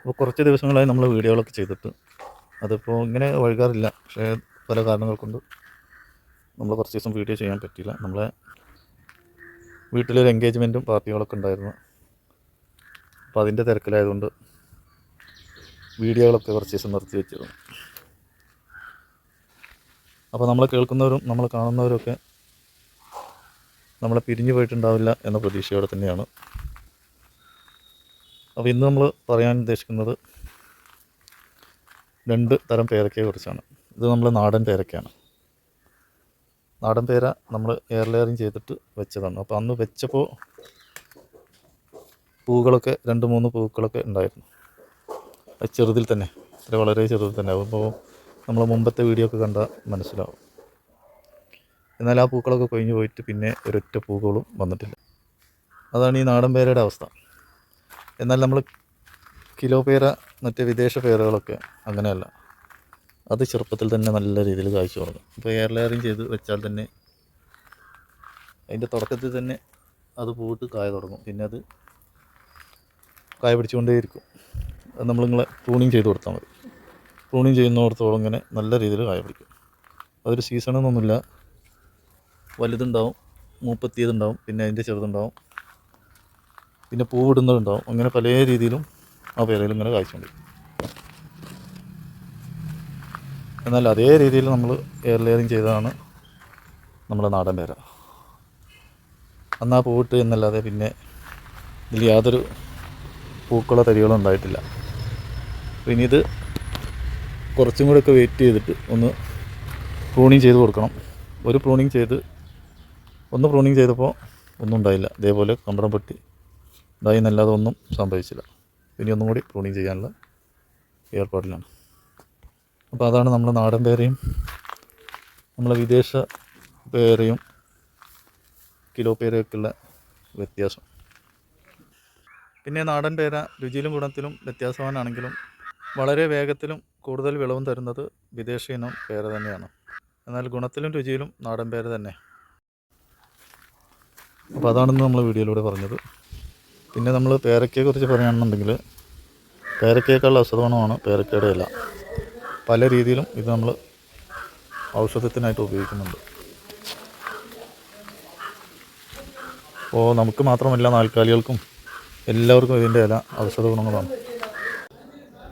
അപ്പോൾ കുറച്ച് ദിവസങ്ങളായി നമ്മൾ വീഡിയോകളൊക്കെ ചെയ്തിട്ട് അതിപ്പോൾ ഇങ്ങനെ വഴുകാറില്ല. പക്ഷേ പല കാരണങ്ങൾ കൊണ്ട് നമ്മൾ കുറച്ച് ദിവസം വീഡിയോ ചെയ്യാൻ പറ്റിയില്ല. നമ്മളെ വീട്ടിലൊരു എൻഗേജ്മെന്റും പാർട്ടികളൊക്കെ ഉണ്ടായിരുന്നു. അപ്പോൾ അതിന്റെ തിരക്കിലായതുകൊണ്ട് വീഡിയോകളൊക്കെ കുറച്ച് ദിവസം നിർത്തി വെച്ചിരുന്നു. അപ്പോൾ നമ്മൾ കേൾക്കുന്നവരും നമ്മളെ കാണുന്നവരൊക്കെ നമ്മളെ പിരിഞ്ഞു പോയിട്ടുണ്ടാവില്ല എന്ന പ്രതീക്ഷയോടെ തന്നെയാണ്. അപ്പോൾ ഇന്ന് നമ്മൾ പറയാൻ ഉദ്ദേശിക്കുന്നത് രണ്ട് തരം പേരക്കയെ കുറിച്ചാണ്. ഇത് നമ്മൾ നാടൻ പേരക്കയാണ്. നാടൻ പേര നമ്മൾ എയർ ലെയറിങ് ചെയ്തിട്ട് വെച്ചതാണ്. അപ്പോൾ അന്ന് വെച്ചപ്പോൾ പൂക്കളൊക്കെ രണ്ട് മൂന്ന് പൂക്കളൊക്കെ ഉണ്ടായിരുന്നു. ചെറുതിൽ തന്നെ. വളരെ ചെറുതിൽ തന്നെ. അപ്പോൾ നമ്മൾ മുമ്പത്തെ വീഡിയോ ഒക്കെ കണ്ടാൽ മനസ്സിലാവും. എന്നാൽ ആ പൂക്കളൊക്കെ കൊഴിഞ്ഞു പോയിട്ട് പിന്നെ ഒരൊറ്റ പൂക്കളും വന്നിട്ടില്ല. അതാണ് ഈ നാടൻ പേരയുടെ അവസ്ഥ. എന്നാൽ നമ്മൾ കിലോ പേര മറ്റേ വിദേശ പേരകളൊക്കെ അങ്ങനെയല്ല. അത് ചെറുപ്പത്തിൽ തന്നെ നല്ല രീതിയിൽ കാഴ്ച തുടങ്ങും. ഇപ്പോൾ എയർ ലെയറിങ് ചെയ്ത് വെച്ചാൽ തന്നെ അതിന്റെ തുടക്കത്തിൽ തന്നെ അത് പോയിട്ട് കായ തുടങ്ങും. പിന്നെ അത് കായ പിടിച്ചുകൊണ്ടേയിരിക്കും. അത് നമ്മൾ നിങ്ങളെ പ്രൂണിങ് ചെയ്ത് കൊടുത്താൽ മതി. പ്രൂണിങ് ചെയ്യുന്നിടത്തോളം ഇങ്ങനെ നല്ല രീതിയിൽ കായ പിടിക്കും. അതൊരു സീസണെന്നൊന്നുമില്ല വലുതുണ്ടാവും മൂപ്പത്തിയതുണ്ടാവും പിന്നെ അതിന്റെ ചെറുതുണ്ടാവും. പിന്നെ പൂവിടുന്നതുണ്ടാവും അങ്ങനെ പല രീതിയിലും ആ പേരയിൽ ഇങ്ങനെ കായ്ച്ചുകൊണ്ടിരിക്കും എന്നാൽ അതേ രീതിയിൽ നമ്മൾ എയർ ലെയറിങ് ചെയ്തതാണ് നമ്മുടെ നാടൻ പേര. അന്നാ പൂവിട്ട് എന്നല്ലാതെ പിന്നെ ഇതിൽ യാതൊരു പൂക്കളോ തരികളോ ഉണ്ടായിട്ടില്ല. അപ്പോൾ ഇനി ഇത് കുറച്ചും കൂടെ ഒക്കെ വെയിറ്റ് ചെയ്തിട്ട് ഒന്ന് പ്രൂണിങ് ചെയ്ത് കൊടുക്കണം. ഒരു പ്രൂണിങ് ചെയ്ത് ഒന്ന് പ്രൂണിങ് ചെയ്തപ്പോൾ ഒന്നും ഉണ്ടായില്ല. ഇതേപോലെ കമ്പടം പൊട്ടി. ഇതായി എന്നല്ലാതെ ഒന്നും സംഭവിച്ചില്ല. ഇനി ഒന്നും കൂടി പ്രൂണിങ് ചെയ്യാനുള്ള ഏർപ്പാടിലാണ്. അപ്പോൾ അതാണ് നമ്മുടെ നാടൻ പേരയും നമ്മളെ വിദേശ പേരയും കിലോ പേരയൊക്കെയുള്ള വ്യത്യാസം. പിന്നെ നാടൻ പേര രുചിയിലും ഗുണത്തിലും വ്യത്യാസവാനാണെങ്കിലും വളരെ വേഗത്തിലും കൂടുതൽ വിളവും തരുന്നത് വിദേശ ഇനം പേര തന്നെയാണ്. എന്നാൽ ഗുണത്തിലും രുചിയിലും നാടൻ പേര തന്നെ. അപ്പോൾ അതാണെന്ന് നമ്മൾ വീഡിയോയിലൂടെ പറഞ്ഞത്. പിന്നെ നമ്മൾ പേരക്കയെക്കുറിച്ച് പറയുകയാണെന്നുണ്ടെങ്കിൽ പേരക്കയേക്കാൾ അസുഖമാണ് പേരക്കയുടെ ഇല. പല രീതിയിലും ഇത് നമ്മൾ ഔഷധത്തിനായിട്ട് ഉപയോഗിക്കുന്നുണ്ട്. അപ്പോൾ നമുക്ക് മാത്രമല്ല നാൽക്കാലികൾക്കും എല്ലാവർക്കും ഇതിന്റെ ഇല ഔഷധ ഗുണങ്ങളാണ്.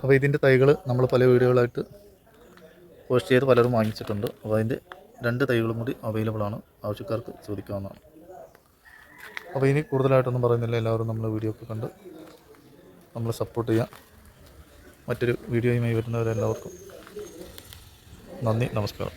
അപ്പോൾ ഇതിന്റെ തൈകൾ നമ്മൾ പല വീടുകളായിട്ട് പോസ്റ്റ് ചെയ്ത് പലരും വാങ്ങിച്ചിട്ടുണ്ട്. അപ്പോൾ അതിന്റെ രണ്ട് തൈകളും കൂടി അവൈലബിൾ ആണ് ആവശ്യക്കാർക്ക് ചോദിക്കാവുന്നതാണ്. അപ്പോൾ ഇനി കൂടുതലായിട്ടൊന്നും പറയുന്നില്ല. എല്ലാവരും നമ്മൾ വീഡിയോ ഒക്കെ കണ്ട് നമ്മൾ സപ്പോർട്ട് ചെയ്യാം. മറ്റൊരു വീഡിയോയുമായി വരുന്നവരെല്ലാവർക്കും നന്ദി നമസ്കാരം.